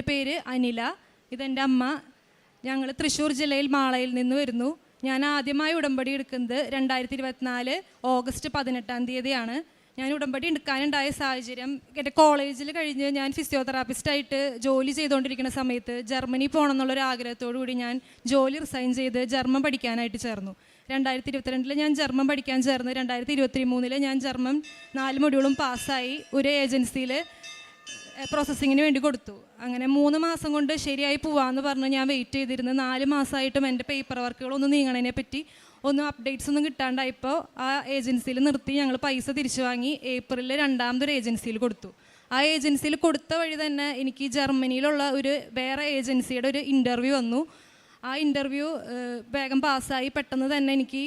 എന്റെ പേര് അനില. ഇതെന്റെ അമ്മ. ഞങ്ങൾ തൃശ്ശൂർ ജില്ലയിൽ മാളയിൽ നിന്ന് വരുന്നു. ഞാൻ ആദ്യമായി ഉടമ്പടി എടുക്കുന്നത് രണ്ടായിരത്തി ഇരുപത്തിനാല് ഓഗസ്റ്റ് പതിനെട്ടാം തീയതിയാണ്. ഞാൻ ഉടമ്പടി എടുക്കാനുണ്ടായ സാഹചര്യം എന്റെ കോളേജിൽ കഴിഞ്ഞ് ഞാൻ ഫിസിയോതെറാപ്പിസ്റ്റായിട്ട് ജോലി ചെയ്തുകൊണ്ടിരിക്കുന്ന സമയത്ത് ജർമ്മനി പോകണം എന്നുള്ളൊരു ആഗ്രഹത്തോടു കൂടി ഞാൻ ജോലി റിസൈൻ ചെയ്ത് ജർമ്മൻ പഠിക്കാനായിട്ട് ചേർന്നു. രണ്ടായിരത്തി ഇരുപത്തിരണ്ടിൽ ഞാൻ ജർമ്മൻ പഠിക്കാൻ ചേർന്ന് രണ്ടായിരത്തി ഇരുപത്തി മൂന്നിൽ ഞാൻ ജർമ്മൻ നാല് മൊഡ്യൂളും പാസ്സായി. ഒരു ഏജൻസിയിൽ പ്രോസസ്സിങ്ങിന് വേണ്ടി കൊടുത്തു. അങ്ങനെ മൂന്ന് മാസം കൊണ്ട് ശരിയായി പോവാന്ന് പറഞ്ഞ് ഞാൻ വെയിറ്റ് ചെയ്തിരുന്നു. നാല് മാസമായിട്ടും എന്റെ പേപ്പർ വർക്കുകളൊന്നും നീങ്ങണതിനെ പറ്റി ഒന്നും അപ്ഡേറ്റ്സ് ഒന്നും കിട്ടാണ്ടായപ്പോൾ ആ ഏജൻസിയിൽ നിർത്തി. ഞങ്ങൾ പൈസ തിരിച്ചു വാങ്ങി. ഏപ്രിലിൽ രണ്ടാമതൊരു ഏജൻസിയിൽ കൊടുത്തു. ആ ഏജൻസിയിൽ കൊടുത്ത വഴി തന്നെ എനിക്ക് ജർമ്മനിയിലുള്ള ഒരു വേറെ ഏജൻസിയുടെ ഒരു ഇന്റർവ്യൂ വന്നു. ആ ഇന്റർവ്യൂ വേഗം പാസ്സായി പെട്ടെന്ന് തന്നെ എനിക്ക്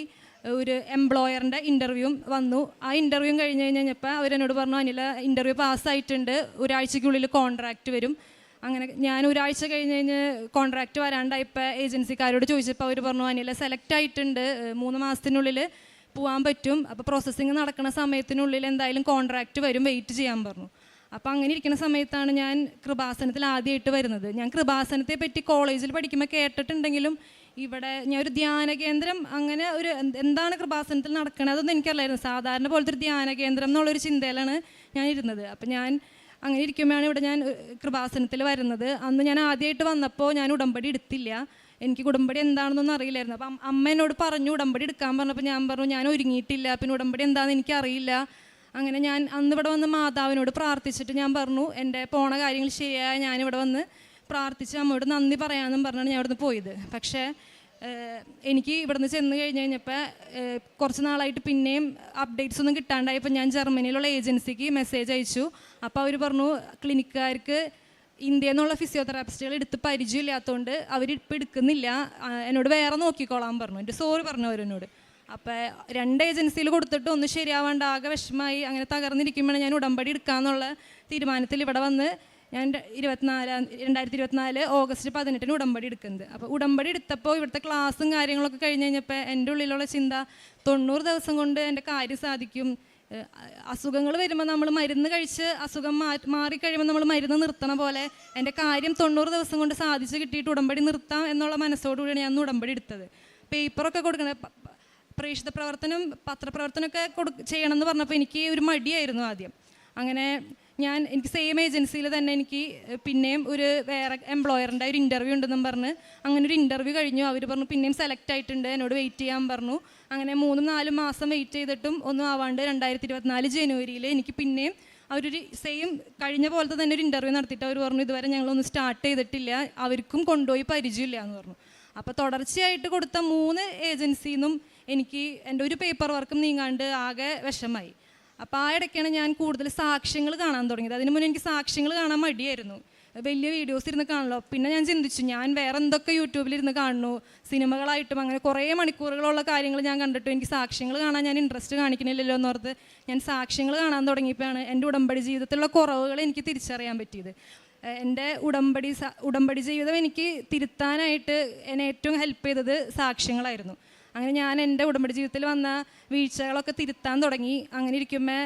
ഒരു എംപ്ലോയറിന്റെ ഇന്റർവ്യൂവും വന്നു. ആ ഇന്റർവ്യൂ കഴിഞ്ഞ് കഴിഞ്ഞപ്പോൾ അവരെന്നോട് പറഞ്ഞു അനില ഇന്റർവ്യൂ പാസ്സായിട്ടുണ്ട് ഒരാഴ്ചയ്ക്കുള്ളിൽ കോൺട്രാക്റ്റ് വരും. അങ്ങനെ ഞാൻ ഒരാഴ്ച കഴിഞ്ഞ് കഴിഞ്ഞ് കോൺട്രാക്റ്റ് വരാണ്ടായപ്പോൾ ഏജൻസിക്കാരോട് ചോദിച്ചപ്പോൾ അവർ പറഞ്ഞു അനില സെലക്ട് ആയിട്ടുണ്ട്. മൂന്ന് മാസത്തിനുള്ളിൽ പോകാൻ പറ്റും. അപ്പോൾ പ്രോസസ്സിങ് നടക്കുന്ന സമയത്തിനുള്ളിൽ എന്തായാലും കോൺട്രാക്റ്റ് വരും. വെയിറ്റ് ചെയ്യാൻ പറഞ്ഞു. അപ്പോൾ അങ്ങനെ ഇരിക്കുന്ന സമയത്താണ് ഞാൻ കൃപാസനത്തിൽ ആദ്യമായിട്ട് വരുന്നത്. ഞാൻ കൃപാസനത്തെ പറ്റി കോളേജിൽ പഠിക്കുമ്പോൾ കേട്ടിട്ടുണ്ടെങ്കിലും ഇവിടെ ഞാൻ ഒരു ധ്യാന കേന്ദ്രം അങ്ങനെ ഒരു എന്താണ് കൃപാസനത്തിൽ നടക്കണത് അതൊന്നും സാധാരണ പോലത്തെ ഒരു ധ്യാന കേന്ദ്രം എന്നുള്ളൊരു ചിന്തയിലാണ് ഞാൻ ഇരുന്നത്. അപ്പം ഞാൻ അങ്ങനെ ഇരിക്കുമ്പോഴാണ് ഇവിടെ ഞാൻ കൃപാസനത്തിൽ വരുന്നത്. അന്ന് ഞാൻ ആദ്യമായിട്ട് വന്നപ്പോൾ ഞാൻ ഉടമ്പടി എടുത്തില്ല. എനിക്ക് ഉടമ്പടി എന്താണെന്നൊന്നും അറിയില്ലായിരുന്നു. അപ്പം അമ്മ എന്നോട് പറഞ്ഞു ഉടമ്പടി എടുക്കാൻ പറഞ്ഞപ്പോൾ ഞാൻ പറഞ്ഞു ഞാൻ ഒരുങ്ങിയിട്ടില്ല. പിന്നെ ഉടമ്പടി എന്താണെന്ന് എനിക്കറിയില്ല. അങ്ങനെ ഞാൻ അന്ന് ഇവിടെ വന്ന് മാതാവിനോട് പ്രാർത്ഥിച്ചിട്ട് ഞാൻ പറഞ്ഞു എന്റെ പോണ കാര്യങ്ങൾ ശരിയായ ഞാനിവിടെ വന്ന് പ്രാർത്ഥിച്ച് അമ്മയോട് നന്ദി പറയാമെന്നും പറഞ്ഞാണ് ഞാൻ ഇവിടുന്ന് പോയത്. പക്ഷേ എനിക്ക് ഇവിടുന്ന് ചെന്ന് കഴിഞ്ഞ് കഴിഞ്ഞപ്പോൾ കുറച്ച് നാളായിട്ട് പിന്നെയും അപ്ഡേറ്റ്സ് ഒന്നും കിട്ടാണ്ടായപ്പോൾ ഞാൻ ജർമ്മനിയിലുള്ള ഏജൻസിക്ക് മെസ്സേജ് അയച്ചു. അപ്പോൾ അവർ പറഞ്ഞു ക്ലിനിക്കുകാർക്ക് ഇന്ത്യയിൽ നിന്നുള്ള ഫിസിയോതെറാപ്പിസ്റ്റുകൾ എടുത്ത് പരിചയമില്ലാത്തതുകൊണ്ട് അവർ ഇപ്പം എടുക്കുന്നില്ല. എന്നോട് വേറെ നോക്കിക്കോളാൻ പറഞ്ഞു. എന്റെ സോറി പറഞ്ഞു അവരെന്നോട്. അപ്പോൾ രണ്ട് ഏജൻസിയിൽ കൊടുത്തിട്ട് ഒന്ന് ശരിയാവാണ്ട് ആകെ വിഷമമായി അങ്ങനെ തകർന്നിരിക്കുമ്പോഴാണ് ഞാൻ ഉടമ്പടി എടുക്കാമെന്നുള്ള തീരുമാനത്തിൽ ഇവിടെ വന്ന് ഞാൻ ഇരുപത്തിനാലാം രണ്ടായിരത്തി ഇരുപത്തിനാല് ഓഗസ്റ്റ് പതിനെട്ടിന് ഉടമ്പടി എടുക്കുന്നത്. അപ്പോൾ ഉടമ്പടി എടുത്തപ്പോൾ ഇവിടുത്തെ ക്ലാസ്സും കാര്യങ്ങളൊക്കെ കഴിഞ്ഞ് കഴിഞ്ഞപ്പോൾ എന്റെ ഉള്ളിലുള്ള ചിന്ത തൊണ്ണൂറ് ദിവസം കൊണ്ട് എന്റെ കാര്യം സാധിക്കും. അസുഖങ്ങൾ വരുമ്പോൾ നമ്മൾ മരുന്ന് കഴിച്ച് അസുഖം മാറ്റി മാറിക്കഴിയുമ്പോൾ നമ്മൾ മരുന്ന് നിർത്തണ പോലെ എന്റെ കാര്യം തൊണ്ണൂറ് ദിവസം കൊണ്ട് സാധിച്ച് കിട്ടിയിട്ട് ഉടമ്പടി നിർത്താം എന്നുള്ള മനസ്സോടുകൂടിയാണ് ഞാൻ ഉടമ്പടി എടുത്തത്. പേപ്പറൊക്കെ പ- പ്രേക്ഷിത പ്രവർത്തനം പത്രപ്രവർത്തനമൊക്കെ കൊടു ചെയ്യണമെന്ന് പറഞ്ഞപ്പോൾ എനിക്ക് ഒരു മടിയായിരുന്നു ആദ്യം. അങ്ങനെ ഞാൻ എനിക്ക് സെയിം ഏജൻസിയിൽ തന്നെ എനിക്ക് പിന്നെയും ഒരു വേറെ എംപ്ലോയറിന്റെ ഒരു ഇന്റർവ്യൂ ഉണ്ടെന്നും പറഞ്ഞ് അങ്ങനെ ഒരു ഇന്റർവ്യൂ കഴിഞ്ഞു. അവർ പറഞ്ഞു പിന്നെയും സെലക്ട് ആയിട്ടുണ്ട്. എന്നോട് വെയിറ്റ് ചെയ്യാൻ പറഞ്ഞു. അങ്ങനെ മൂന്നും നാലും മാസം വെയിറ്റ് ചെയ്തിട്ടും ഒന്നും ആവാണ്ട് രണ്ടായിരത്തി ഇരുപത്തിനാല് ജനുവരിയിൽ എനിക്ക് പിന്നെയും അവരൊരു സെയിം കഴിഞ്ഞ പോലത്തെ തന്നെ ഒരു ഇന്റർവ്യൂ നടത്തിയിട്ട് അവർ പറഞ്ഞു ഇതുവരെ ഞങ്ങളൊന്നും സ്റ്റാർട്ട് ചെയ്തിട്ടില്ല. അവർക്കും കൊണ്ടുപോയി പരിചയമില്ല എന്ന് പറഞ്ഞു. അപ്പോൾ തുടർച്ചയായിട്ട് കൊടുത്ത മൂന്ന് ഏജൻസിയിൽ നിന്നും എനിക്ക് എന്റെ ഒരു പേപ്പർ വർക്കും നീങ്ങാണ്ട് ആകെ വിഷമായി. അപ്പോൾ ആ ഇടയ്ക്കാണ് ഞാൻ കൂടുതൽ സാക്ഷ്യങ്ങൾ കാണാൻ തുടങ്ങിയത്. അതിന് മുന്നേ എനിക്ക് സാക്ഷ്യങ്ങൾ കാണാൻ മടിയായിരുന്നു. വലിയ വീഡിയോസ് ഇരുന്ന് കാണുമല്ലോ പിന്നെ ഞാൻ ചിന്തിച്ചു ഞാൻ വേറെ എന്തൊക്കെ യൂട്യൂബിലിരുന്ന് കാണുന്നു സിനിമകളായിട്ടും അങ്ങനെ കുറേ മണിക്കൂറുകളുള്ള കാര്യങ്ങൾ ഞാൻ കണ്ടിട്ടും എനിക്ക് സാക്ഷ്യങ്ങൾ കാണാൻ ഞാൻ ഇൻട്രസ്റ്റ് കാണിക്കുന്നില്ലല്ലോ കാണിക്കണില്ലല്ലോ എന്നോർത്ത് ഞാൻ സാക്ഷ്യങ്ങൾ കാണാൻ തുടങ്ങിയപ്പോഴാണ് എന്റെ ഉടമ്പടി ജീവിതത്തിലുള്ള കുറവുകൾ എനിക്ക് തിരിച്ചറിയാൻ പറ്റിയത്. എന്റെ ഉടമ്പടി ഉടമ്പടി ജീവിതം എനിക്ക് തിരുത്താനായിട്ട് എന്നെ ഏറ്റവും ഹെൽപ്പ് ചെയ്തത് സാക്ഷ്യങ്ങളായിരുന്നു. അങ്ങനെ ഞാൻ എന്റെ ഉടമ്പടി ജീവിതത്തിൽ വന്ന വീഴ്ചകളൊക്കെ തിരുത്താൻ തുടങ്ങി. അങ്ങനെ ഇരിക്കുമ്പോൾ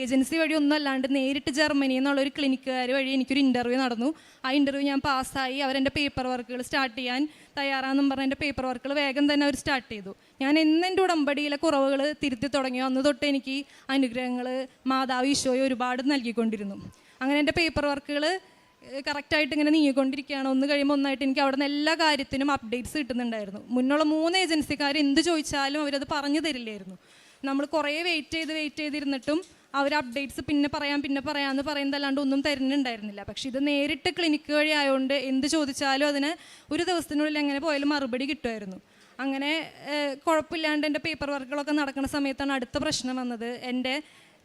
ഏജൻസി വഴി ഒന്നും അല്ലാണ്ട് നേരിട്ട് ജർമ്മനി എന്നുള്ളൊരു ക്ലിനിക്കുകാർ വഴി എനിക്കൊരു ഇന്റർവ്യൂ നടന്നു. ആ ഇന്റർവ്യൂ ഞാൻ പാസ്സായി. അവരെന്റെ പേപ്പർ വർക്കുകൾ സ്റ്റാർട്ട് ചെയ്യാൻ തയ്യാറാണെന്നും പറഞ്ഞ് എന്റെ പേപ്പർ വർക്കുകൾ വേഗം തന്നെ അവർ സ്റ്റാർട്ട് ചെയ്തു. ഞാൻ എന്നെന്റെ ഉടമ്പടിയിലെ കുറവുകൾ തിരുത്തി തുടങ്ങിയോ അന്ന് തൊട്ട് എനിക്ക് അനുഗ്രഹങ്ങൾ മാതാവ് ഈശോയെ ഒരുപാട് നൽകിക്കൊണ്ടിരുന്നു. അങ്ങനെ എന്റെ പേപ്പർ വർക്കുകൾ കറക്റ്റായിട്ട് ഇങ്ങനെ നീങ്ങിക്കൊണ്ടിരിക്കുകയാണ്. ഒന്ന് കഴിയുമ്പോൾ ഒന്നായിട്ട് എനിക്ക് അവിടെ നിന്ന് എല്ലാ കാര്യത്തിനും അപ്ഡേറ്റ്സ് കിട്ടുന്നുണ്ടായിരുന്നു. മുന്നുള്ള മൂന്ന് ഏജൻസിക്കാർ എന്ത് ചോദിച്ചാലും അവരത് പറഞ്ഞു തരില്ലായിരുന്നു. നമ്മൾ കുറേ വെയിറ്റ് ചെയ്ത് വെയിറ്റ് ചെയ്തിരുന്നിട്ടും അവർ അപ്ഡേറ്റ്സ് പിന്നെ പറയാം പിന്നെ പറയാമെന്ന് പറയുന്നതല്ലാണ്ട് ഒന്നും തരുന്നുണ്ടായിരുന്നില്ല. പക്ഷെ ഇത് നേരിട്ട് ക്ലിനിക്ക് വഴി ആയതുകൊണ്ട് എന്ത് ചോദിച്ചാലും അതിന് ഒരു ദിവസത്തിനുള്ളിൽ എങ്ങനെ പോയാലും മറുപടി കിട്ടുമായിരുന്നു. അങ്ങനെ കുഴപ്പമില്ലാണ്ട് എന്റെ പേപ്പർ വർക്കുകളൊക്കെ നടക്കുന്ന സമയത്താണ് അടുത്ത പ്രശ്നം വന്നത്. എന്റെ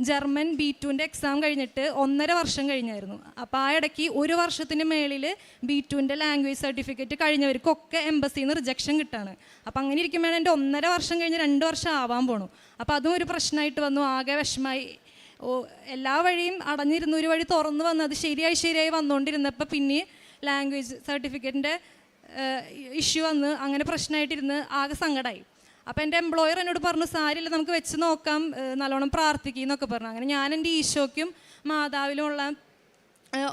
ജർമ്മൻ ബി ടുവിന്റെ എക്സാം കഴിഞ്ഞിട്ട് ഒന്നര വർഷം കഴിഞ്ഞായിരുന്നു. അപ്പോൾ ആ ഇടയ്ക്ക് ഒരു വർഷത്തിന് മേളിൽ ബി ടുവിന്റെ ലാംഗ്വേജ് സർട്ടിഫിക്കറ്റ് കഴിഞ്ഞവർക്കൊക്കെ എംബസിയിൽ നിന്ന് റിജക്ഷൻ കിട്ടാണ്. അപ്പോൾ അങ്ങനെ ഇരിക്കുമ്പോഴാണ് എന്റെ ഒന്നര വർഷം കഴിഞ്ഞ് രണ്ട് വർഷം ആവാൻ പോണു. അപ്പോൾ അതും ഒരു പ്രശ്നമായിട്ട് വന്നു. ആകെ വിഷമായി ഓ എല്ലാ വഴിയും അടഞ്ഞിരുന്നു ഒരു വഴി തുറന്നു വന്ന് അത് ശരിയായി ശരിയായി വന്നുകൊണ്ടിരുന്നപ്പോൾ പിന്നെ ലാംഗ്വേജ് സർട്ടിഫിക്കറ്റിന്റെ ഇഷ്യൂ വന്ന് അങ്ങനെ പ്രശ്നമായിട്ടിരുന്ന് ആകെ സങ്കടമായി അപ്പോൾ എന്റെ എംപ്ലോയർ എന്നോട് പറഞ്ഞു സാരില്ല നമുക്ക് വെച്ച് നോക്കാം നല്ലോണം പ്രാർത്ഥിക്കും എന്നൊക്കെ പറഞ്ഞു. അങ്ങനെ ഞാൻ എന്റെ ഈശോയ്ക്കും മാതാവിലുമുള്ള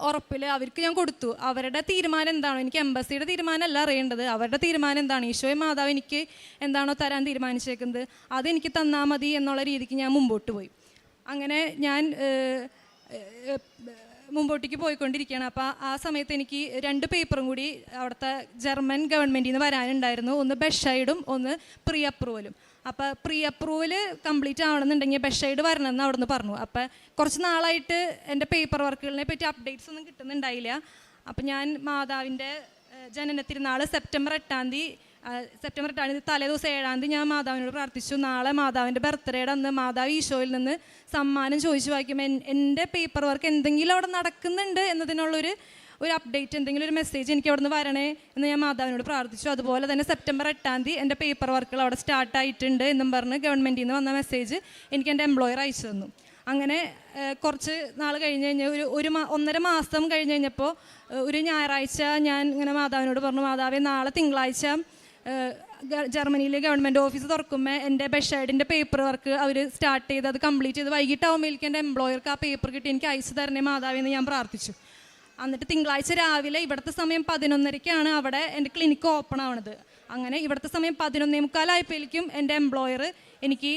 ഉറപ്പിൽ അവർക്ക് ഞാൻ കൊടുത്തു. അവരുടെ തീരുമാനം എന്താണോ? എനിക്ക് എംബസിയുടെ തീരുമാനമല്ല അറിയേണ്ടത്. അവരുടെ തീരുമാനം എന്താണ്? ഈശോയും മാതാവ് എനിക്ക് എന്താണോ തരാൻ തീരുമാനിച്ചേക്കുന്നത്. അതെനിക്ക് തന്നാൽ മതി എന്നുള്ള രീതിക്ക് ഞാൻ മുമ്പോട്ട് പോയി. അങ്ങനെ ഞാൻ മുമ്പോട്ടേക്ക് പോയിക്കൊണ്ടിരിക്കുകയാണ്. അപ്പോൾ ആ സമയത്ത് എനിക്ക് രണ്ട് പേപ്പറും കൂടി അവിടുത്തെ ജർമ്മൻ ഗവൺമെന്റിൽ നിന്ന് വരാനുണ്ടായിരുന്നു. ഒന്ന് ബെഷൈഡും ഒന്ന് പ്രീ അപ്രൂവലും അപ്പോൾ പ്രീ അപ്രൂവൽ കംപ്ലീറ്റ് ആവണമെന്നുണ്ടെങ്കിൽ ബെഷൈഡ് വരണമെന്ന് അവിടെ നിന്ന് പറഞ്ഞു. അപ്പോൾ കുറച്ച് നാളായിട്ട് എന്റെ പേപ്പർ വർക്കുകളിനെ പറ്റി അപ്ഡേറ്റ്സ് ഒന്നും കിട്ടുന്നുണ്ടായില്ല. അപ്പം ഞാൻ മാതാവിന്റെ ജനനത്തിരുന്നാൾ സെപ്റ്റംബർ എട്ടാം തീയതി സെപ്റ്റംബർ എട്ടാം തീയതി തലേ ദിവസം ഏഴാം തീയതി ഞാൻ മാതാവിനോട് പ്രാർത്ഥിച്ചു. നാളെ മാതാവിന്റെ ബർത്ത്ഡേയുടെ അന്ന് മാതാവ് ഈശോയിൽ നിന്ന് സമ്മാനം ചോദിച്ചു വായിക്കുമ്പോൾ എന്റെ പേപ്പർ വർക്ക് എന്തെങ്കിലും അവിടെ നടക്കുന്നുണ്ട് എന്നതിനുള്ളൊരു ഒരു അപ്ഡേറ്റ് എന്തെങ്കിലും ഒരു മെസ്സേജ് എനിക്ക് അവിടെ നിന്ന് വരണേ എന്ന് ഞാൻ മാതാവിനോട് പ്രാർത്ഥിച്ചു. അതുപോലെ തന്നെ സെപ്റ്റംബർ എട്ടാം തീയതി എന്റെ പേപ്പർ വർക്കുകൾ അവിടെ സ്റ്റാർട്ട് ആയിട്ടുണ്ട് എന്നും പറഞ്ഞ് ഗവൺമെന്റിൽ നിന്ന് വന്ന മെസ്സേജ് എനിക്ക് എന്റെ എംപ്ലോയർ അയച്ചു തന്നു. അങ്ങനെ കുറച്ച് നാൾ കഴിഞ്ഞ് കഴിഞ്ഞ് ഒരു ഒരു മാ ഒന്നര മാസം കഴിഞ്ഞ് കഴിഞ്ഞപ്പോൾ ഒരു ഞായറാഴ്ച ഞാൻ ഇങ്ങനെ മാതാവിനോട് പറഞ്ഞു മാതാവേ നാളെ തിങ്കളാഴ്ച ജർമ്മനിയിലെ ഗവൺമെന്റ് ഓഫീസ് തുറക്കുമ്പോൾ എന്റെ ബെഷേഡിന്റെ പേപ്പർ വർക്ക് അവർ സ്റ്റാർട്ട് ചെയ്ത് അത് കംപ്ലീറ്റ് ചെയ്ത് വൈകിട്ടാവുമ്പോഴേക്കും എന്റെ എംപ്ലോയർക്ക് ആ പേപ്പർ കിട്ടി. എനിക്ക് അയച്ചു തരണേ മാതാവിന്ന് ഞാൻ പ്രാർത്ഥിച്ചു. എന്നിട്ട് തിങ്കളാഴ്ച രാവിലെ ഇവിടുത്തെ സമയം പതിനൊന്നരയ്ക്കാണ് അവിടെ എന്റെ ക്ലിനിക്ക് ഓപ്പൺ ആവണത്. അങ്ങനെ ഇവിടുത്തെ സമയം പതിനൊന്നേ മുക്കാലായപ്പോഴേക്കും എന്റെ എംപ്ലോയർ എനിക്ക്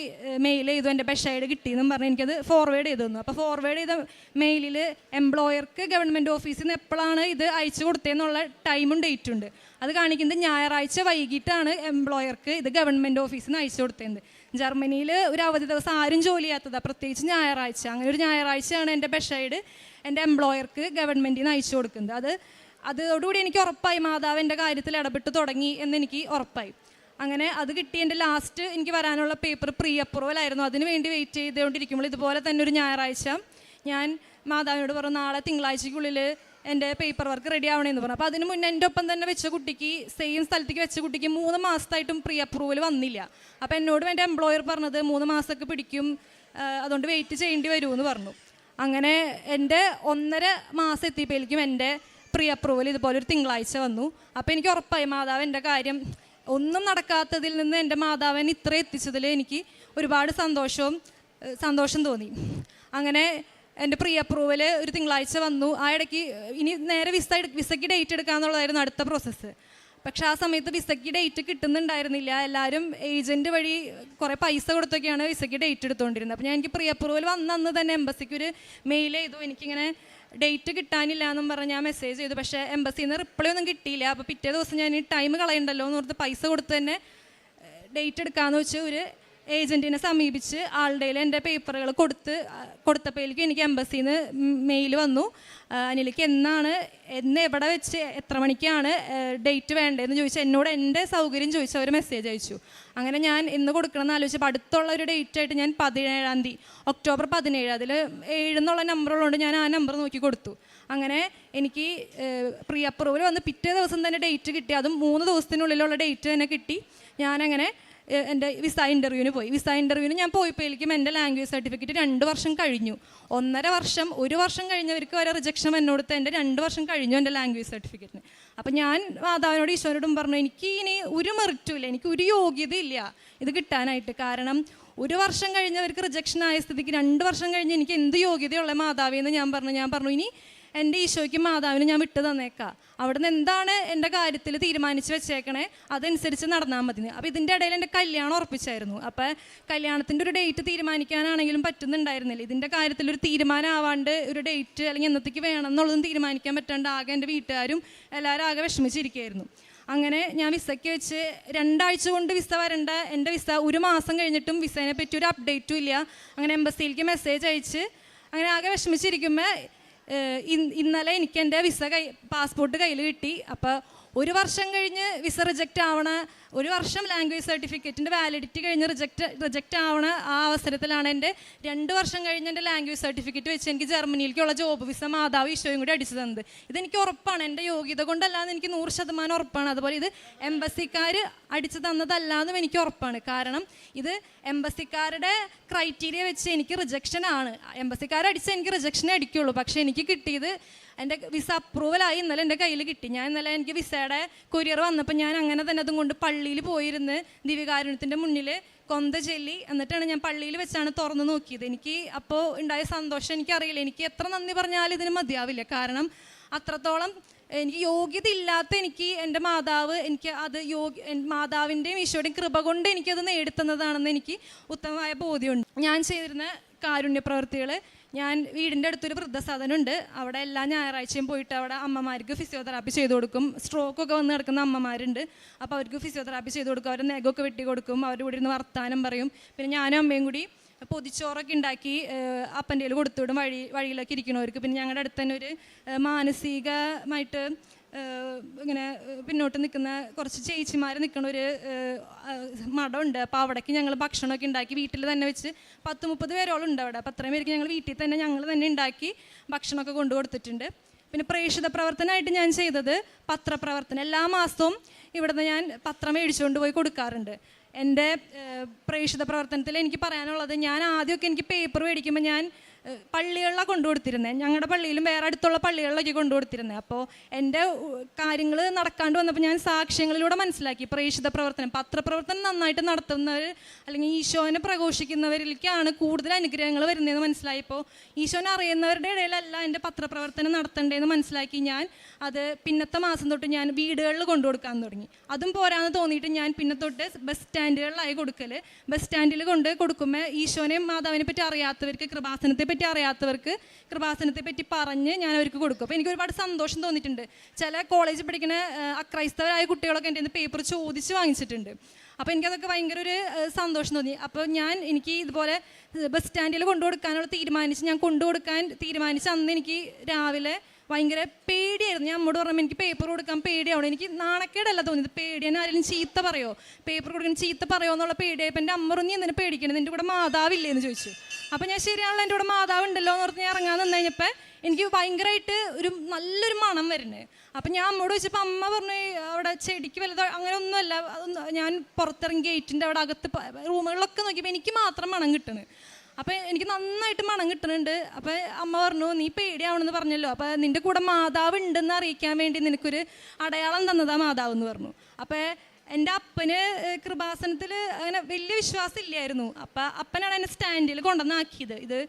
മെയിൽ ചെയ്തു എന്റെ ബെഷൈഡ് കിട്ടിയെന്നും പറഞ്ഞ് എനിക്കത് ഫോർവേഡ് ചെയ്തു തന്നു. അപ്പോൾ ഫോർവേഡ് ചെയ്ത മെയിലിൽ എംപ്ലോയർക്ക് ഗവൺമെന്റ് ഓഫീസിൽ നിന്ന് എപ്പോഴാണ് ഇത് അയച്ചു കൊടുത്തതെന്നുള്ള ടൈമും ഡേറ്റും ഉണ്ട്. അത് കാണിക്കുന്നത് ഞായറാഴ്ച വൈകിട്ടാണ് എംപ്ലോയർക്ക് ഇത് ഗവൺമെന്റ് ഓഫീസിൽ നിന്ന് അയച്ചു കൊടുത്തത് ജർമ്മനിയിൽ ഒരു അവധി ദിവസം ആരും ജോലി ചെയ്യാത്തതാണ് പ്രത്യേകിച്ച് ഞായറാഴ്ച. അങ്ങനെ ഒരു ഞായറാഴ്ചയാണ് എന്റെ ബെഷൈഡ് എന്റെ എംപ്ലോയർക്ക് ഗവൺമെന്റിൽ നിന്ന് അയച്ചു കൊടുക്കുന്നത്. അത് അതോടുകൂടി എനിക്ക് ഉറപ്പായി മാതാവ് എന്റെ കാര്യത്തിൽ ഇടപെട്ട് തുടങ്ങി എന്നെനിക്ക് ഉറപ്പായി. അങ്ങനെ അത് കിട്ടി. എന്റെ ലാസ്റ്റ് എനിക്ക് വരാനുള്ള പേപ്പർ പ്രീ അപ്രൂവൽ ആയിരുന്നു. അതിന് വേണ്ടി വെയിറ്റ് ചെയ്തുകൊണ്ടിരിക്കുമ്പോൾ ഇതുപോലെ തന്നെ ഒരു ഞായറാഴ്ച ഞാൻ മാതാവിനോട് പറഞ്ഞു നാളെ തിങ്കളാഴ്ചയ്ക്കുള്ളിൽ എന്റെ പേപ്പർ വർക്ക് റെഡി ആവണമെന്ന് പറഞ്ഞു. അപ്പോൾ അതിന് മുന്നേ എന്റെ ഒപ്പം തന്നെ വെച്ച കുട്ടിക്ക് സെയിം സ്ഥലത്തേക്ക് വെച്ച കുട്ടിക്ക് മൂന്ന് മാസത്തായിട്ടും പ്രീ അപ്രൂവൽ വന്നില്ല. അപ്പോൾ എന്നോടും എന്റെ എംപ്ലോയർ പറഞ്ഞത് മൂന്ന് മാസമൊക്കെ പിടിക്കും അതുകൊണ്ട് വെയിറ്റ് ചെയ്യേണ്ടി വരുമെന്ന് പറഞ്ഞു. അങ്ങനെ എന്റെ ഒന്നര മാസം എത്തിയപ്പോഴേക്കും എന്റെ പ്രീ അപ്രൂവൽ ഇതുപോലെ ഒരു തിങ്കളാഴ്ച വന്നു. അപ്പോൾ എനിക്ക് ഉറപ്പായി മാതാവ് എന്റെ കാര്യം ഒന്നും നടക്കാത്തതിൽ നിന്ന് എന്റെ മാതാവൻ ഇത്ര എത്തിച്ചതിൽ എനിക്ക് ഒരുപാട് സന്തോഷവും സന്തോഷം തോന്നി. അങ്ങനെ എന്റെ പ്രീ അപ്രൂവൽ ഒരു തിങ്കളാഴ്ച വന്നു. ആ ഇടയ്ക്ക് ഇനി നേരെ വിസ വിസയ്ക്ക് ഡേറ്റ് എടുക്കാന്നുള്ളതായിരുന്നു അടുത്ത പ്രോസസ്സ് പക്ഷെ ആ സമയത്ത് വിസയ്ക്ക് ഡേറ്റ് കിട്ടുന്നുണ്ടായിരുന്നില്ല. എല്ലാവരും ഏജന്റ് വഴി കുറേ പൈസ കൊടുത്തൊക്കെയാണ് വിസയ്ക്ക് ഡേറ്റ് എടുത്തുകൊണ്ടിരുന്നത് അപ്പോൾ ഞാൻ എനിക്ക് പ്രീ അപ്രൂവൽ വന്ന അന്ന് തന്നെ എംബസിക്ക് ഒരു മെയിൽ ചെയ്തു. എനിക്കിങ്ങനെ ഡേറ്റ് കിട്ടാനില്ല എന്നും പറഞ്ഞ് ഞാൻ മെസ്സേജ് ചെയ്തു. പക്ഷേ എംബസിയിൽ നിന്ന് റിപ്ലൈ ഒന്നും കിട്ടിയില്ല. അപ്പോൾ പിറ്റേ ദിവസം ഞാൻ ടൈം കളയണ്ടല്ലോ എന്ന് ഓർത്ത് പൈസ കൊടുത്ത് തന്നെ ഡേറ്റ് എടുക്കാമെന്ന് വെച്ച് ഒരു ഏജന്റിനെ സമീപിച്ച് ആളുടെ എന്റെ പേപ്പറുകൾ കൊടുത്ത് കൊടുത്തപ്പോൾ എനിക്ക് എംബസിയിൽ നിന്ന് മെയിൽ വന്നു. അതിലേക്ക് എന്നാണ് എന്ന് എവിടെ വെച്ച് എത്ര മണിക്കാണ് ഡേറ്റ് വേണ്ടതെന്ന് ചോദിച്ചാൽ എന്നോട് എന്റെ സൗകര്യം ചോദിച്ച് അവർ മെസ്സേജ് അയച്ചു. അങ്ങനെ ഞാൻ ഇന്ന് കൊടുക്കണമെന്ന് ആലോചിച്ചപ്പോൾ അടുത്തുള്ള ഒരു ഡേറ്റ് ആയിട്ട് ഞാൻ പതിനേഴാം തീയതി ഒക്ടോബർ പതിനേഴ് അതിൽ ഏഴ് എന്നുള്ള നമ്പർ ഉള്ളതുകൊണ്ട് ഞാൻ ആ നമ്പർ നോക്കി കൊടുത്തു. അങ്ങനെ എനിക്ക് പ്രീ അപ്രൂവൽ വന്ന് പിറ്റേ ദിവസം തന്നെ ഡേറ്റ് കിട്ടി. അതും മൂന്ന് ദിവസത്തിനുള്ളിലുള്ള ഡേറ്റ് തന്നെ കിട്ടി. ഞാനങ്ങനെ എന്റെ വിസ ഇന്റർവ്യൂവിന് പോയി. വിസ ഇന്റർവ്യൂവിന് ഞാൻ പോയപ്പോഴേക്കും എന്റെ ലാംഗ്വേജ് സർട്ടിഫിക്കറ്റ് രണ്ട് വർഷം കഴിഞ്ഞു. ഒന്നര വർഷം ഒരു വർഷം കഴിഞ്ഞവർക്ക് വരെ റിജക്ഷൻ എന്നോടുത്ത് എന്റെ രണ്ട് വർഷം കഴിഞ്ഞു എന്റെ ലാംഗ്വേജ് സർട്ടിഫിക്കറ്റിന് അപ്പം ഞാൻ മാതാവിനോട് ഈശോനോടും പറഞ്ഞു എനിക്ക് ഇനി ഒരു മെറിറ്റുമില്ല എനിക്ക് ഒരു യോഗ്യതയില്ല ഇത് കിട്ടാനായിട്ട്. കാരണം ഒരു വർഷം കഴിഞ്ഞവർക്ക് റിജക്ഷൻ ആയ സ്ഥിതിക്ക് രണ്ട് വർഷം കഴിഞ്ഞ് എനിക്ക് എന്ത് യോഗ്യതയുള്ള മാതാവിയെന്ന് ഞാൻ പറഞ്ഞു. ഞാൻ പറഞ്ഞു ഇനി എന്റെ ഈശോയ്ക്കും മാതാവിനും ഞാൻ വിട്ടു തന്നേക്കാം. അവിടുന്ന് എന്താണ് എന്റെ കാര്യത്തിൽ തീരുമാനിച്ച് വെച്ചേക്കണേ? അതനുസരിച്ച് നടന്നാൽ മതി. അപ്പോൾ ഇതിന്റെ ഇടയിൽ എന്റെ കല്യാണം ഉറപ്പിച്ചായിരുന്നു. അപ്പോൾ കല്യാണത്തിന്റെ ഒരു ഡേറ്റ് തീരുമാനിക്കാനാണെങ്കിലും പറ്റുന്നുണ്ടായിരുന്നില്ല. ഇതിന്റെ കാര്യത്തിൽ ഒരു തീരുമാനമാവാണ്ട് ഒരു ഡേറ്റ് അല്ലെങ്കിൽ എന്നത്തേക്ക് വേണം എന്നുള്ളതും തീരുമാനിക്കാൻ പറ്റാണ്ട് ആകെ എന്റെ വീട്ടുകാരും എല്ലാവരും ആകെ വിഷമിച്ചിരിക്കുകയായിരുന്നു. അങ്ങനെ ഞാൻ വിസയ്ക്ക് വെച്ച് രണ്ടാഴ്ച കൊണ്ട് വിസ വരേണ്ട എന്റെ വിസ ഒരു മാസം കഴിഞ്ഞിട്ടും വിസേനെ പറ്റി ഒരു അപ്ഡേറ്റും ഇല്ല. അങ്ങനെ എംബസിയിലേക്ക് മെസ്സേജ് അയച്ച് അങ്ങനെ ആകെ വിഷമിച്ചിരിക്കുമ്പോൾ ഇന്നലെ എനിക്ക് എന്റെ വിസ കൈ പാസ്പോർട്ട് കയ്യിൽ കിട്ടി. അപ്പോൾ ഒരു വർഷം കഴിഞ്ഞ് വിസ റിജക്റ്റ് ആവണ ഒരു വർഷം ലാംഗ്വേജ് സർട്ടിഫിക്കറ്റിന്റെ വാലിഡിറ്റി കഴിഞ്ഞ് റിജക്റ്റ് റിജക്റ്റ് ആവണ ആ അവസരത്തിലാണ് എന്റെ രണ്ട് വർഷം കഴിഞ്ഞ് എന്റെ ലാംഗ്വേജ് സർട്ടിഫിക്കറ്റ് വെച്ച് എനിക്ക് ജർമ്മനിയിലേക്കുള്ള ജോബ് വിസ മാതാവ് ഈശോയും കൂടി അടിച്ചു തന്നത്. ഇതെനിക്ക് ഉറപ്പാണ്. എന്റെ യോഗ്യത കൊണ്ടല്ലാതെ എനിക്ക് നൂറ് ശതമാനം ഉറപ്പാണ്. അതുപോലെ ഇത് എംബസിക്കാർ അടിച്ചു തന്നതല്ലാതും എനിക്ക് ഉറപ്പാണ്. കാരണം ഇത് എംബസിക്കാരുടെ ക്രൈറ്റീരിയ വെച്ച് എനിക്ക് റിജക്ഷൻ ആണ്. എംബസിക്കാർ എനിക്ക് റിജക്ഷനേ അടിക്കുള്ളൂ. പക്ഷേ എനിക്ക് കിട്ടിയത് എന്റെ വിസ അപ്രൂവലായി ഇന്നലെ എന്റെ കയ്യിൽ കിട്ടി. ഞാൻ ഇന്നലെ എനിക്ക് വിസയുടെ കൊരിയർ വന്നപ്പോൾ ഞാൻ അങ്ങനെ തന്നെ അതും കൊണ്ട് പള്ളിയിൽ പോയിരുന്ന് ദിവ്യകാരുണ്യത്തിന്റെ മുന്നിൽ കൊന്ത ചെല്ലി എന്നിട്ടാണ് ഞാൻ പള്ളിയിൽ വെച്ചാണ് തുറന്നു നോക്കിയത്. എനിക്ക് അപ്പോൾ ഉണ്ടായ സന്തോഷം എനിക്കറിയില്ല. എനിക്ക് എത്ര നന്ദി പറഞ്ഞാലും ഇതിന് മതിയാവില്ല. കാരണം അത്രത്തോളം എനിക്ക് യോഗ്യത ഇല്ലാത്ത എനിക്ക് എന്റെ മാതാവ് എനിക്ക് അത് യോഗ്യ മാതാവിന്റെയും ഈശോയുടെയും കൃപ കൊണ്ട് എനിക്കത് നേടിത്തുന്നതാണെന്ന് എനിക്ക് ഉത്തമമായ ബോധ്യമുണ്ട്. ഞാൻ ചെയ്തിരുന്ന കാരുണ്യ പ്രവൃത്തികൾ ഞാൻ വീടിന്റെ അടുത്തൊരു വൃദ്ധസാധനമുണ്ട്. അവിടെ എല്ലാ ഞായറാഴ്ചയും പോയിട്ട് അവിടെ അമ്മമാർക്ക് ഫിസിയോതെറാപ്പി ചെയ്ത് കൊടുക്കും. സ്ട്രോക്കൊക്കെ വന്ന് കിടക്കുന്ന അമ്മമാരുണ്ട്. അപ്പോൾ അവർക്ക് ഫിസിയോതെറാപ്പി ചെയ്ത് കൊടുക്കും. അവരുടെ നെഗമൊക്കെ വെട്ടി കൊടുക്കും. അവരുടെ കൂടെ ഇരുന്ന് വർത്താനം പറയും. പിന്നെ ഞാനും അമ്മയും കൂടി പൊതിച്ചോറൊക്കെ ഉണ്ടാക്കി അപ്പന്റെ കൊടുത്തുവിടും വഴി വഴിയിലൊക്കെ ഇരിക്കണവർക്ക് പിന്നെ ഞങ്ങളുടെ അടുത്ത് തന്നെ ഒരു മാനസികമായിട്ട് ഇങ്ങനെ പിന്നോട്ട് നിൽക്കുന്ന കുറച്ച് ചേച്ചിമാർ നിൽക്കുന്ന ഒരു മടമുണ്ട് അപ്പോൾ അവിടേക്ക് ഞങ്ങൾ ഭക്ഷണമൊക്കെ ഉണ്ടാക്കി വീട്ടിൽ തന്നെ വെച്ച് പത്ത് മുപ്പത് പേരോളം ഉണ്ട് അവിടെ. അപ്പോൾ അത്രയും പേർക്ക് ഞങ്ങൾ വീട്ടിൽ തന്നെ ഞങ്ങൾ തന്നെ ഉണ്ടാക്കി ഭക്ഷണമൊക്കെ കൊണ്ടു കൊടുത്തിട്ടുണ്ട്. പിന്നെ പ്രേക്ഷിത പ്രവർത്തനമായിട്ട് ഞാൻ ചെയ്തത് പത്രപ്രവർത്തനം. എല്ലാ മാസവും ഇവിടുന്ന് ഞാൻ പത്രം മേടിച്ചുകൊണ്ട് പോയി കൊടുക്കാറുണ്ട്. എന്റെ പ്രേക്ഷിത പ്രവർത്തനത്തിൽ എനിക്ക് പറയാനുള്ളത് ഞാൻ ആദ്യമൊക്കെ എനിക്ക് പേപ്പർ മേടിക്കുമ്പോൾ ഞാൻ പള്ളികളിലാണ് കൊണ്ടു കൊടുത്തിരുന്നത് ഞങ്ങളുടെ പള്ളിയിലും വേറെ അടുത്തുള്ള പള്ളികളിലൊക്കെ കൊണ്ടു കൊടുത്തിരുന്നത് അപ്പോൾ എന്റെ കാര്യങ്ങൾ നടക്കാണ്ട് വന്നപ്പോൾ ഞാൻ സാക്ഷ്യങ്ങളിലൂടെ മനസ്സിലാക്കി. പ്രേക്ഷിത പ്രവർത്തനം. പത്രപ്രവർത്തനം നന്നായിട്ട് നടത്തുന്നവർ അല്ലെങ്കിൽ ഈശോനെ പ്രഘോഷിക്കുന്നവരിലേക്കാണ് കൂടുതൽ അനുഗ്രഹങ്ങൾ വരുന്നതെന്ന് മനസ്സിലായപ്പോൾ ഈശോനെ അറിയുന്നവരുടെ ഇടയിലല്ല എന്റെ പത്രപ്രവർത്തനം നടത്തേണ്ടതെന്ന് മനസ്സിലാക്കി ഞാൻ അത് പിന്നത്തെ മാസം തൊട്ട് ഞാൻ വീടുകളിൽ കൊണ്ടു കൊടുക്കാൻ തുടങ്ങി. അതും പോരാന്ന് തോന്നിയിട്ട് ഞാൻ പിന്നെ തൊട്ട് ബസ് സ്റ്റാൻഡുകളിലായി കൊടുക്കൽ ബസ് സ്റ്റാൻഡിൽ കൊണ്ട് കൊടുക്കുമ്പോൾ ഈശോനെ മാതാവിനെ പറ്റി അറിയാത്തവർക്ക് കൃപാസനത്തെ അറിയാത്തവർക്ക് കൃപാസനത്തെ പറ്റി പറഞ്ഞ് ഞാൻ അവർക്ക് കൊടുക്കും. അപ്പോൾ എനിക്ക് ഒരുപാട് സന്തോഷം തോന്നിയിട്ടുണ്ട്. ചില കോളേജിൽ പഠിക്കുന്ന അക്രൈസ്തവരായ കുട്ടികളൊക്കെ എന്റെ പേപ്പർ ചോദിച്ച് വാങ്ങിച്ചിട്ടുണ്ട്. അപ്പോൾ എനിക്കതൊക്കെ ഭയങ്കര ഒരു സന്തോഷം തോന്നി. അപ്പോൾ ഞാൻ എനിക്ക് ഇതുപോലെ ബസ് സ്റ്റാൻഡിൽ കൊണ്ടുകൊടുക്കാനുള്ള തീരുമാനിച്ച് ഞാൻ കൊണ്ടുകൊടുക്കാൻ തീരുമാനിച്ച് അന്ന് എനിക്ക് രാവിലെ ഭയങ്കര പേടിയായിരുന്നു. ഞാൻ അമ്മോട് പറഞ്ഞു എനിക്ക് പേപ്പർ കൊടുക്കാൻ പേടിയാണ് എനിക്ക് നാണക്കേടല്ല തോന്നിയത്. പേടിയാണ് ആരെങ്കിലും ചീത്ത പറയോ? പേപ്പർ കൊടുക്കാൻ ചീത്ത പറയോ എന്നുള്ള പേടിയായപ്പോൾ എന്റെ അമ്മ നീ എന്തിനു പേടിക്കണം? നിന്റെ കൂടെ മാതാവില്ലേ എന്ന് ചോദിച്ചു. അപ്പോൾ ഞാൻ ശരിയാണല്ലോ എന്റെ കൂടെ മാതാവ് ഉണ്ടല്ലോ എന്ന് പറഞ്ഞ് ഞാൻ ഇറങ്ങാൻ നിന്ന് കഴിഞ്ഞപ്പോൾ എനിക്ക് ഭയങ്കരമായിട്ട് ഒരു നല്ലൊരു മണം വരുന്നത് അപ്പം ഞാൻ അമ്മോട് ചോദിച്ചപ്പോൾ അമ്മ പറഞ്ഞു അവിടെ ചെടിക്ക് വലുതോ അങ്ങനെ ഒന്നുമല്ല ഞാൻ പുറത്തിറങ്ങി ഗേറ്റിന്റെ അവിടെ അകത്ത് റൂമുകളിലൊക്കെ നോക്കിയപ്പോൾ എനിക്ക് മാത്രം മണം കിട്ടണ്. അപ്പം എനിക്ക് നന്നായിട്ട് മണം കിട്ടുന്നുണ്ട്. അപ്പം അമ്മ പറഞ്ഞു നീ പേടിയാവണമെന്ന് പറഞ്ഞല്ലോ. അപ്പം നിന്റെ കൂടെ മാതാവ് ഉണ്ടെന്ന് അറിയിക്കാൻ വേണ്ടി നിനക്കൊരു അടയാളം തന്നതാ മാതാവ് എന്ന് പറഞ്ഞു. അപ്പം എന്റെ അപ്പന് കൃപാസനത്തിൽ അങ്ങനെ വലിയ വിശ്വാസം ഇല്ലായിരുന്നു അപ്പം അപ്പനാണ് എന്നെ സ്റ്റാൻഡിൽ കൊണ്ടുവന്നാക്കിയത്. ഇത്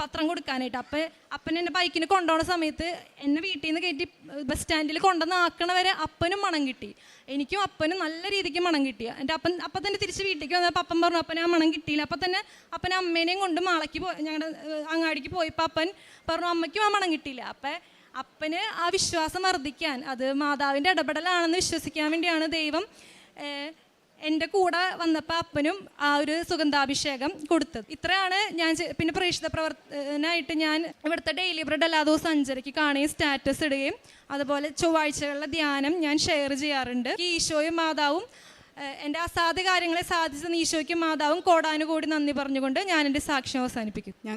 പത്രം കൊടുക്കാനായിട്ട്. അപ്പം അപ്പൻ എന്നെ ബൈക്കിന് കൊണ്ടുപോകുന്ന സമയത്ത് എന്നെ വീട്ടിൽ നിന്ന് കയറ്റി ബസ് സ്റ്റാൻഡിൽ കൊണ്ടുവന്ന് വരെ അപ്പനും മണം കിട്ടി. എനിക്കും അപ്പനും നല്ല രീതിക്ക് മണം കിട്ടി. എന്റെ അപ്പൻ അപ്പം തന്നെ തിരിച്ച് വീട്ടിലേക്ക് വന്നപ്പോൾ അപ്പൻ പറഞ്ഞു അപ്പൻ ആ മണം കിട്ടിയില്ല. അപ്പം തന്നെ അപ്പൻ അമ്മേനെയും കൊണ്ട് മാളയ്ക്ക് പോയി ഞങ്ങളുടെ അങ്ങാടിക്ക് പോയപ്പോൾ അപ്പൻ പറഞ്ഞു അമ്മയ്ക്കും ആ മണം കിട്ടിയില്ല. അപ്പം അപ്പന് ആ വിശ്വാസം വർദ്ധിക്കാൻ അത് മാതാവിന്റെ ഇടപെടലാണെന്ന് വിശ്വസിക്കാൻ വേണ്ടിയാണ് ദൈവം എന്റെ കൂടെ വന്നപ്പോൾ അപ്പനും ആ ഒരു സുഗന്ധാഭിഷേകം കൊടുത്തത്. ഇത്രയാണ് ഞാൻ പിന്നെ പ്രേക്ഷിത പ്രവർത്തനായിട്ട് ഞാൻ ഇവിടുത്തെ ഡെയിലി ബ്രഡ് എല്ലാ ദിവസവും അഞ്ചരയ്ക്ക് കാണുകയും സ്റ്റാറ്റസ് ഇടുകയും അതുപോലെ ചൊവ്വാഴ്ചകളിലെ ധ്യാനം ഞാൻ ഷെയർ ചെയ്യാറുണ്ട്. ഈശോയും മാതാവും എന്റെ അസാധ്യ കാര്യങ്ങളെ സാധിച്ച ഈശോയ്ക്കും മാതാവും കോടാനുകൂടി നന്ദി പറഞ്ഞുകൊണ്ട് ഞാൻ എന്റെ സാക്ഷ്യം അവസാനിപ്പിക്കും ഞാൻ